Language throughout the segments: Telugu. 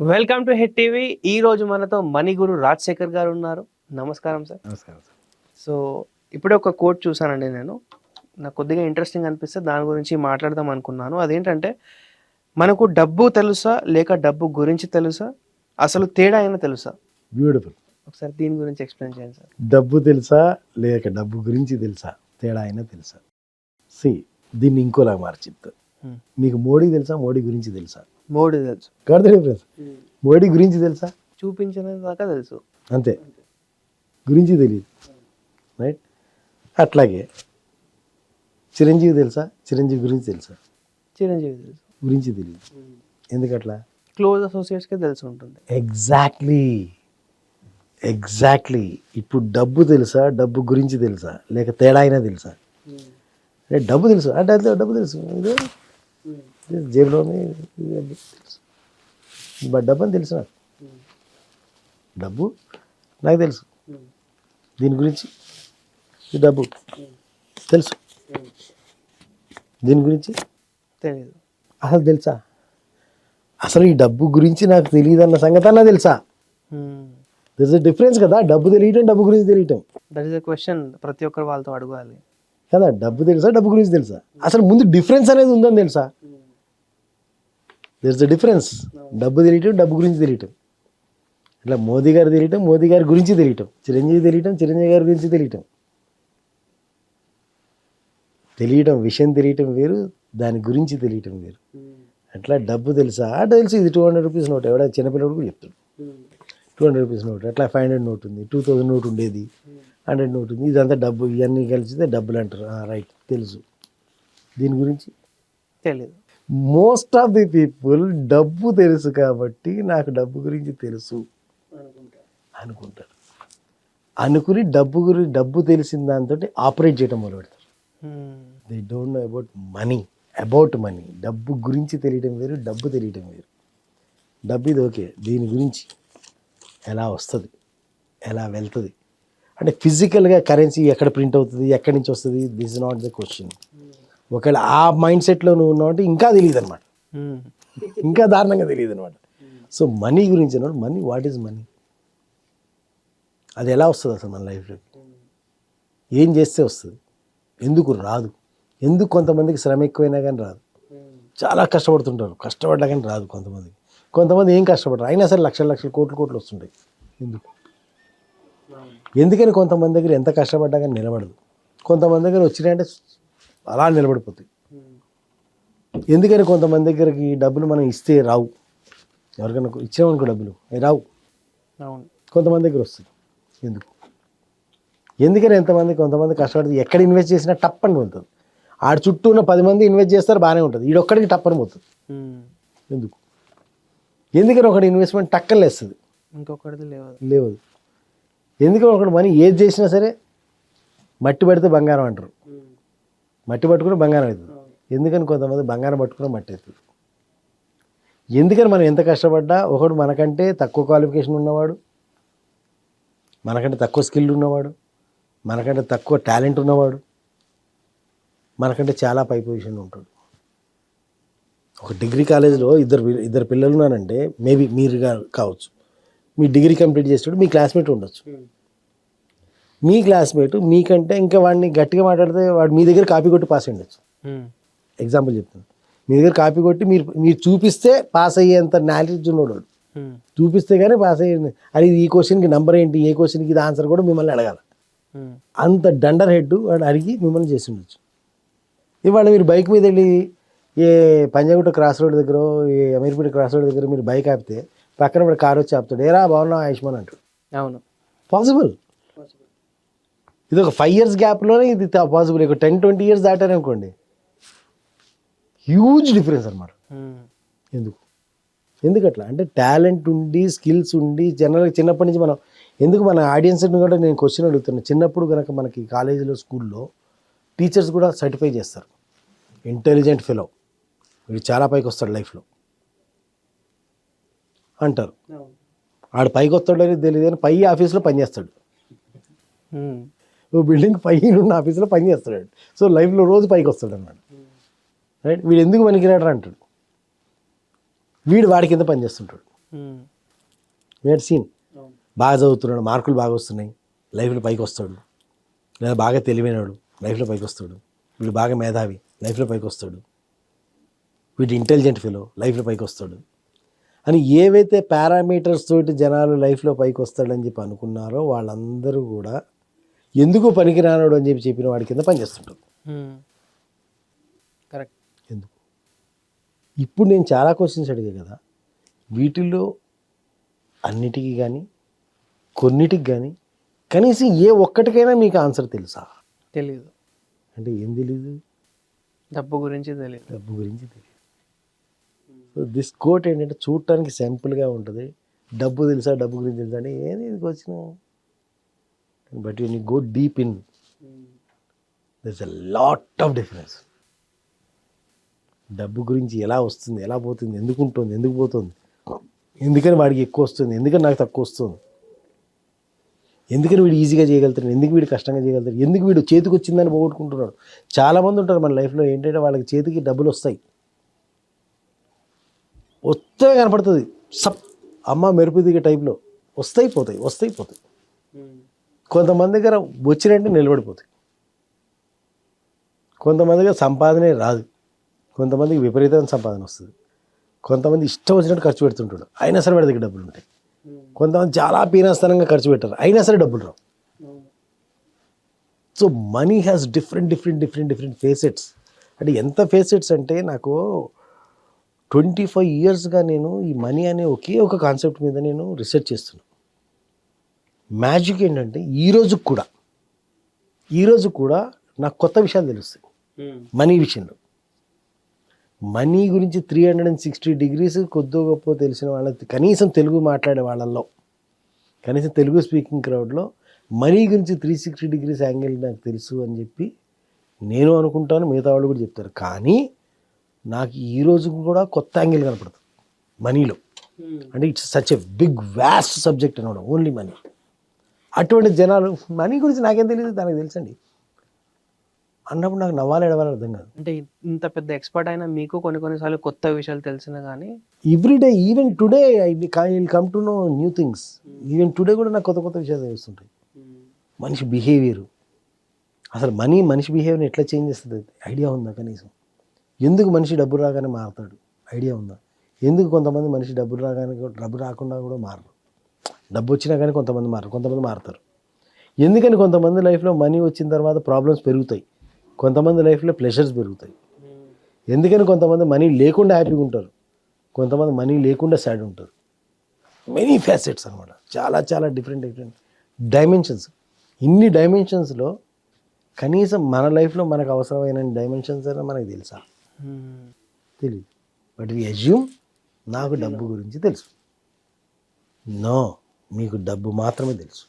Welcome to head TV. ఈ రోజు మనతో మణిగురు రాజశేఖర్ గారు ఉన్నారు. నమస్కారం సార్. నమస్కారం సార్. సో ఇప్పుడే ఒక కోట్ చూసానండి నేను. నాకు కొద్దిగా ఇంట్రెస్టింగ్ అనిపిస్తే దాని గురించి మాట్లాడదాం అనుకున్నాను. అదేంటంటే మనకు డబ్బు తెలుసా? లేక డబ్బు గురించి తెలుసా? అసలు తేడా అయినా తెలుసా? బ్యూటిఫుల్ ఒకసారి దీని గురించి ఎక్స్ప్లెయిన్ చేయండి సార్. డబ్బు తెలుసా? లేక డబ్బు గురించి తెలుసా? తేడా అయినా తెలుసా? సి దీన్ని ఇంకోలా మార్చి. మీకు మోడీ తెలుసా? మోడీ గురించి తెలుసా? మోడీ తెలుసు. డిఫరెన్స్ మోడీ గురించి తెలుసా? చూపించిన దాకా తెలుసు. అంతే. గురించి తెలియదు. రైట్? అట్లాగే చిరంజీవి తెలుసా? చిరంజీవి గురించి తెలుసా? చిరంజీవి తెలుసు. గురించి తెలియదు. ఎందుకట్లా? క్లోజ్ అసోసియేట్స్కే తెలిసి ఉంటుంది. ఎగ్జాక్ట్లీ. ఎగ్జాక్ట్లీ. ఇప్పుడు డబ్బు తెలుసా? డబ్బు గురించి తెలుసా? లేక తేడా అయినా తెలుసా? అంటే డబ్బు తెలుసు. అంటే డబ్బు తెలుసు. ఇదే? ఇదే జేబులో ఉంది, ఇది డబ్బు తెలుసు బట్ డబ్బు అని తెలుసు నాకు. డబ్బు నాకు తెలుసు. దీని గురించి ఈ డబ్బు తెలుసు. దీని గురించి తెలియదు అసలు తెలుసా? అసలు ఈ డబ్బు గురించి నాకు తెలియదు అన్న సంగతి అన్న తెలుసా? దిస్ ఇస్ డిఫరెన్స్ కదా? డబ్బు తెలియటం డబ్బు గురించి తెలియటం. దట్ ఈస్ అ క్వశ్చన్ ప్రతి ఒక్కరు వాళ్ళతో అడగాలి. కదా? డబ్బు తెలుసా? డబ్బు గురించి తెలుసా? అసలు ముందు డిఫరెన్స్ అనేది ఉందని తెలుసా? దిస్ ద డిఫరెన్స్ డబ్బు తెలియటం డబ్బు గురించి తెలియటం. ఇట్లా మోదీ గారు తెలియటం మోదీ గారి గురించి తెలియటం. చిరంజీవి తెలియటం చిరంజీవి గారి గురించి తెలియటం. తెలియటం విషయం తెలియటం వేరు దాని గురించి తెలియటం వేరు. అట్లా డబ్బు తెలుసా? ఆ తెలుసు ఇది టూ హండ్రెడ్ రూపీస్ నోట్ ఎవడ చిన్నపిల్లడు కూడా చెప్తాడు. టూ హండ్రెడ్ రూపీస్ నోట్ అట్లా ఫైవ్ హండ్రెడ్ నోట్ ఉంది. టూ థౌజండ్ నోట్ ఉండేది. హండ్రెడ్ నోట్ ఉంది. ఇదంతా డబ్బు ఇవన్నీ కలిసితే డబ్బులు అంటారు. రైట్ తెలుసు. దీని గురించి? తెలియదు మోస్ట్ ఆఫ్ ది పీపుల్ డబ్బు తెలుసు కాబట్టి నాకు డబ్బు గురించి తెలుసు. అనుకుంటారు. అనుకుని డబ్బు గురించి డబ్బు తెలిసిన దాంతో ఆపరేట్ చేయడం మొదలు పెడతారు they don't know about money about money డబ్బు గురించి తెలియడం వేరు డబ్బు తెలియడం వేరు. డబ్బు ఇది ఓకే దీని గురించి ఎలా వస్తుంది ఎలా వెళ్తుంది? అంటే ఫిజికల్గా కరెన్సీ ఎక్కడ ప్రింట్ అవుతుంది ఎక్కడి నుంచి వస్తుంది? This is not the question ఒకవేళ ఆ మైండ్ సెట్లో నువ్వు ఉన్నావు అంటే ఇంకా తెలియదు అనమాట ఇంకా దారుణంగా తెలియదు అనమాట సో మనీ గురించి అన్నాడు. Money what is money? అది ఎలా వస్తుంది అసలు మన లైఫ్లోకి ఏం చేస్తే వస్తుంది? ఎందుకు రాదు? ఎందుకు కొంతమందికి శ్రమ ఎక్కువైనా కానీ రాదు? చాలా కష్టపడుతుంటారు. కష్టపడ్డా కానీ రాదు కొంతమందికి కొంతమంది ఏం కష్టపడరు. అయినా సరే లక్షల లక్షల కోట్లు కోట్లు వస్తుంటాయి. ఎందుకు? ఎందుకని కొంతమంది దగ్గర ఎంత కష్టపడ్డా కానీ నిలబడదు? కొంతమంది దగ్గర వచ్చినాయంటే అలా నిలబడిపోతాయి. ఎందుకని కొంతమంది దగ్గరికి డబ్బులు మనం ఇస్తే రావు. ఎవరికైనా ఇచ్చామనుకో డబ్బులు. అవి రావు. కొంతమంది దగ్గర వస్తుంది. ఎందుకు? ఎందుకని ఎంతమంది కొంతమంది కష్టపడితే ఎక్కడ ఇన్వెస్ట్ చేసినా టప్పని పోతుంది. ఆడ చుట్టూ ఉన్న పది మంది ఇన్వెస్ట్ చేస్తారు బాగానే ఉంటుంది. ఈడొక్కడికి టప్పని పోతుంది. ఎందుకు? ఎందుకని ఒకటి ఇన్వెస్ట్మెంట్ టక్కని లేస్తుంది? ఇంకొకటిది లేదు లేవు ఎందుకని ఒకటి మనీ ఏది చేసినా సరే మట్టి పడితే బంగారం అంటారు. మట్టి పట్టుకుని బంగారం అవుతుంది ఎందుకని కొంతమంది బంగారం పట్టుకుని మట్టి అవుతుంది ఎందుకని మనం ఎంత కష్టపడ్డా ఒకడు మనకంటే తక్కువ క్వాలిఫికేషన్ ఉన్నవాడు మనకంటే తక్కువ స్కిల్ ఉన్నవాడు మనకంటే తక్కువ టాలెంట్ ఉన్నవాడు మనకంటే చాలా పై పొజిషన్లో ఉంటాడు. ఒక డిగ్రీ కాలేజీలో ఇద్దరు ఇద్దరు పిల్లలు ఉన్నారంటే మేబీ మీరు కావచ్చు. మీ డిగ్రీ కంప్లీట్ చేసేటప్పుడు మీ క్లాస్మేట్ ఉండొచ్చు. మీ క్లాస్మేట్ మీకంటే ఇంకా వాడిని గట్టిగా మాట్లాడితే వాడు మీ దగ్గర కాపీ కొట్టి పాస్ అయ్యి ఉండొచ్చు ఎగ్జాంపుల్ చెప్తాను మీ దగ్గర కాపీ కొట్టి మీరు మీరు చూపిస్తే పాస్ అయ్యేంత నాలెడ్జ్ ఉన్నాడు వాడు. చూపిస్తే కానీ పాస్ అయ్యింది అది ఈ క్వశ్చన్కి నెంబర్ ఏంటి? ఏ క్వశ్చన్కి ఇది ఆన్సర్ కూడా మిమ్మల్ని అడగాలి. అంత డండర్ హెడ్ వాడు అడిగి మిమ్మల్ని చేసి ఉండొచ్చు ఇవాళ మీరు బైక్ మీద వెళ్ళి ఏ పంజాగుట్ట క్రాస్ రోడ్ దగ్గర ఏ అమీర్పేట క్రాస్ రోడ్ దగ్గర మీరు బైక్ ఆపితే పక్కన కారు వచ్చి ఆపుతాడు. ఏరా బాగున్నావు ఆయుష్మాన్ అంటాడు. అవును. పాసిబుల్? ఇది ఒక ఫైవ్ ఇయర్స్ గ్యాప్లోనే ఇది పాసిబుల్ ఒక టెన్ ట్వంటీ ఇయర్స్ దాటారనుకోండి హ్యూజ్ డిఫరెన్స్ అనమాట ఎందుకు ఎందుకు? అట్లా అంటే టాలెంట్ ఉండి స్కిల్స్ ఉండి జనరల్గా చిన్నప్పటి నుంచి మనం ఎందుకు మన ఆడియన్స్ కూడా నేను క్వశ్చన్ అడుగుతున్నాను చిన్నప్పుడు కనుక మనకి కాలేజీలో స్కూల్లో టీచర్స్ కూడా సర్టిఫై చేస్తారు. ఇంటెలిజెంట్ ఫెలో వీడు చాలా పైకి వస్తాడు లైఫ్లో అంటారు. ఆడు పైకి వస్తాడు అనేది తెలియదు కానీ పై ఆఫీస్లో పనిచేస్తాడు. ఓ బిల్డింగ్ పై ఉన్న ఆఫీస్లో పని చేస్తాడు. సో లైఫ్లో రోజు పైకి వస్తాడు అన్నమాట రైట్? వీడు ఎందుకు పనికిరాడు అంటాడు. వీడు వాడి కింద పని చేస్తుంటాడు. ఉమ్. వేట్ సీన్ బాగా చదువుతున్నాడు మార్కులు బాగా వస్తున్నాయి. లైఫ్లో పైకి వస్తాడు. లేదా బాగా తెలివైనవాడు లైఫ్లో పైకి వస్తాడు. వీడు బాగా మేధావి లైఫ్లో పైకి వస్తాడు. వీడు ఇంటెలిజెంట్ ఫీలో లైఫ్లో పైకి వస్తాడు. అని ఏవైతే పారామీటర్స్ తోటి జనాలు లైఫ్లో పైకి వస్తాడని చెప్పి అనుకున్నారో వాళ్ళందరూ కూడా ఎందుకు పనికిరానోడు అని చెప్పి చెప్పిన వాడి కింద పనిచేస్తుంటారు ఉమ్. కరెక్ట్. ఎందుకు? ఇప్పుడు నేను చాలా క్వశ్చన్స్ అడిగా కదా వీటిల్లో అన్నిటికీ కానీ కొన్నిటికి కానీ కనీసం ఏ ఒక్కటికైనా మీకు ఆన్సర్ తెలుసా? తెలీదు. అంటే ఏం తెలీదు? డబ్బు గురించి తెలియదు డబ్బు గురించి తెలియదు సో దిస్ కోట్ ఏంటంటే చూడటానికి సింపుల్గా ఉంటుంది. డబ్బు తెలుసా? డబ్బు గురించి తెలుసా? అంటే ఏది ఇది వచ్చిన but you go deep in there's a lot of difference డబ్బు గురించి ఎలా వస్తుంది ఎలా పోతుంది ఎందుకు ఉంటుంది ఎందుకు పోతుంది ఎందుకని వాడికి ఎక్కువ వస్తుంది ఎందుకని నాకు తక్కువ వస్తుంది ఎందుకని వీడు ఈజీగా చేయగలుగుతాడు ఎందుకు వీడు కష్టంగా చేయగలుగుతాడు ఎందుకు వీడు చేతికి వచ్చిందని పోగొట్టుకుంటున్నాడు చాలామంది ఉంటారు మన లైఫ్లో ఏంటంటే వాళ్ళకి చేతికి డబ్బులు వస్తాయి. వస్తే కనపడుతుంది. సప్ అమ్మ మెరుపు దిగే టైప్లో వస్తాయి పోతాయి వస్తాయి పోతాయి. Hmm. కొంతమంది దగ్గర వచ్చినట్టు నిలబడిపోతాయి. కొంతమంది దగ్గర సంపాదనే రాదు. కొంతమందికి విపరీతమైన సంపాదన వస్తుంది. కొంతమంది ఇష్టం వచ్చినట్టు ఖర్చు పెడుతుంటాడు. అయినా సరే వాడి దగ్గర డబ్బులు ఉంటాయి. కొంతమంది చాలా పీనాస్థానంగా ఖర్చు పెట్టారు. అయినా సరే డబ్బులు రావు. So money has different different different different facets అంటే ఎంత ఫేసెట్స్ అంటే నాకు ట్వంటీ ఫైవ్ ఇయర్స్గా నేను ఈ మనీ అనే ఒకే ఒక కాన్సెప్ట్ మీద నేను రీసెర్చ్ చేస్తున్నాను. మ్యాజిక్ ఏంటంటే ఈ రోజుకి కూడా ఈ రోజు కూడా నాకు కొత్త విషయాలు తెలుస్తాయి. మనీ విషయంలో. మనీ గురించి three hundred and sixty degrees కొద్దో గొప్ప తెలిసిన వాళ్ళకి కనీసం తెలుగు మాట్లాడే వాళ్ళల్లో కనీసం తెలుగు స్పీకింగ్ క్రౌడ్లో మనీ గురించి త్రీ సిక్స్టీ డిగ్రీస్ యాంగిల్ నాకు తెలుసు అని చెప్పి నేను అనుకుంటాను మిగతా వాళ్ళు కూడా చెప్తారు. కానీ నాకు ఈ రోజు కూడా కొత్త యాంగిల్ కనపడుతుంది మనీలో. అంటే it's such a big vast subject అనమాట ఓన్లీ మనీ అటువంటి జనాలు మనీ గురించి నాకేం తెలియదు దానికి తెలుసండి. అన్నప్పుడు నాకు నవ్వాలి ఎడవాలి అర్థం కాదు. అంటే ఇంత పెద్ద ఎక్స్పర్ట్ అయినా మీకు కొన్ని కొన్నిసార్లు కొత్త విషయాలు తెలిసినా కానీ every day even today I will come to know new things even today కూడా నాకు కొత్త కొత్త విషయాలు తెలుస్తుంటాయి. మనిషి బిహేవియర్ అసలు మనీ మనిషి బిహేవియర్ని ఎట్లా చేంజ్ చేస్తుంది? ఐడియా ఉందా కనీసం? ఎందుకు మనిషి డబ్బు రాగానే మారుతాడు? ఐడియా ఉందా? ఎందుకు కొంతమంది మనిషి డబ్బు రాగానే డబ్బు రాకుండా కూడా మారరు? డబ్బు వచ్చినా కానీ కొంతమంది మారరు కొంతమంది మారుతారు. ఎందుకని కొంతమంది లైఫ్లో మనీ వచ్చిన తర్వాత ప్రాబ్లమ్స్ పెరుగుతాయి? కొంతమంది లైఫ్లో ప్లెషర్స్ పెరుగుతాయి. ఎందుకని కొంతమంది మనీ లేకుండా హ్యాపీగా ఉంటారు? కొంతమంది మనీ లేకుండా సాడ్ ఉంటారు. మెనీ ఫ్యాసెట్స్ అనమాట చాలా చాలా డిఫరెంట్ డిఫరెంట్ డైమెన్షన్స్ ఇన్ని డైమెన్షన్స్లో కనీసం మన లైఫ్లో మనకు అవసరమైన డైమెన్షన్స్ అయినా మనకు తెలుసా? తెలియదు బట్ వి అజ్యూమ్ నాకు డబ్బు గురించి తెలుసు. నో. మీకు డబ్బు మాత్రమే తెలుసు.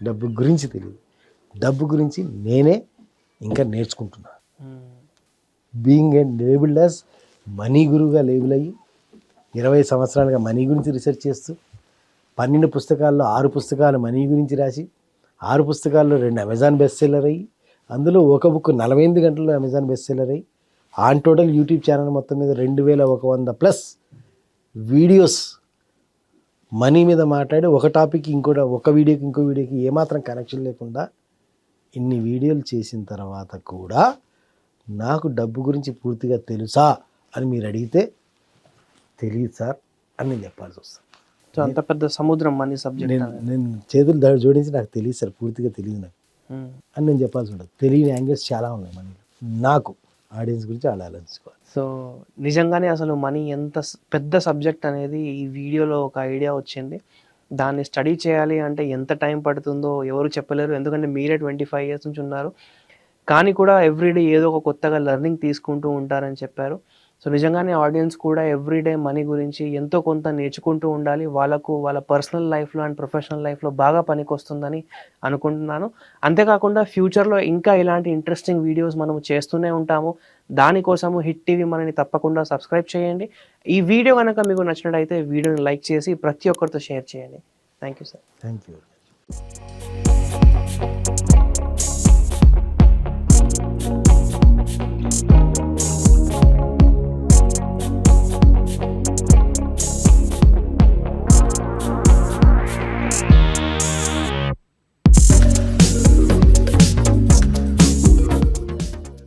డబ్బు గురించి తెలియదు. డబ్బు గురించి నేనే ఇంకా నేర్చుకుంటున్నాను being and labelled as money గురువుగా లేబుల్ అయ్యి ఇరవై సంవత్సరాలుగా మనీ గురించి రీసెర్చ్ చేస్తూ పన్నెండు పుస్తకాల్లో ఆరు పుస్తకాలు మనీ గురించి రాసి ఆరు పుస్తకాల్లో రెండు అమెజాన్ బెస్ట్ సెల్లర్ అయ్యి అందులో ఒక బుక్ నలభై ఎనిమిది గంటల్లో అమెజాన్ బెస్ట్ సెల్లర్ అయ్యి ఆన్ టోటల్ యూట్యూబ్ ఛానల్ మొత్తం మీద రెండు వేల ఒక వంద ప్లస్ వీడియోస్ మనీ మీద మాట్లాడి ఒక టాపిక్ ఇంకోటి ఒక వీడియోకి ఇంకో వీడియోకి ఏమాత్రం కనెక్షన్ లేకుండా ఇన్ని వీడియోలు చేసిన తర్వాత కూడా నాకు డబ్బు గురించి పూర్తిగా తెలుసా అని మీరు అడిగితే తెలియదు సార్ అని నేను చెప్పాల్సి వస్తుంది. సో అంత పెద్ద సముద్రం మనీ సబ్జెక్ట్ నేను నేను చేతులు దా- జోడించి నాకు తెలియదు సార్ పూర్తిగా తెలియదు నాకు. అని నేను చెప్పాల్సి ఉంటుంది. తెలియని యాంగిల్స్ చాలా ఉన్నాయి మనీలో. నాకు ఆడియన్స్ గురించి ఆలోచించుకోవాలి. సో నిజంగానే అసలు మనీ ఎంత పెద్ద సబ్జెక్ట్ అనేది ఈ వీడియోలో ఒక ఐడియా వచ్చింది. దాన్ని స్టడీ చేయాలి అంటే ఎంత టైం పడుతుందో ఎవరు చెప్పలేరు. ఎందుకంటే మీరే ట్వంటీ ఫైవ్ ఇయర్స్ నుంచి ఉన్నారు. కానీ కూడా ఎవ్రీడే ఏదో ఒక కొత్తగా లెర్నింగ్ తీసుకుంటూ ఉంటారని చెప్పారు. సో నిజంగానే ఆడియన్స్ కూడా ఎవ్రీడే మనీ గురించి ఎంతో కొంత నేర్చుకుంటూ ఉండాలి. వాళ్ళకు వాళ్ళ పర్సనల్ లైఫ్లో అండ్ ప్రొఫెషనల్ లైఫ్లో బాగా పనికొస్తుందని అనుకుంటున్నాను. అంతేకాకుండా ఫ్యూచర్లో ఇంకా ఇలాంటి ఇంట్రెస్టింగ్ వీడియోస్ మనము చేస్తూనే ఉంటాము. దానికోసము హిట్ టీవీ మనని తప్పకుండా సబ్స్క్రైబ్ చేయండి. ఈ వీడియో కనుక మీకు నచ్చినట్టయితే వీడియోని లైక్ చేసి ప్రతి ఒక్కరితో షేర్ చేయండి. Thank you sir. Thank you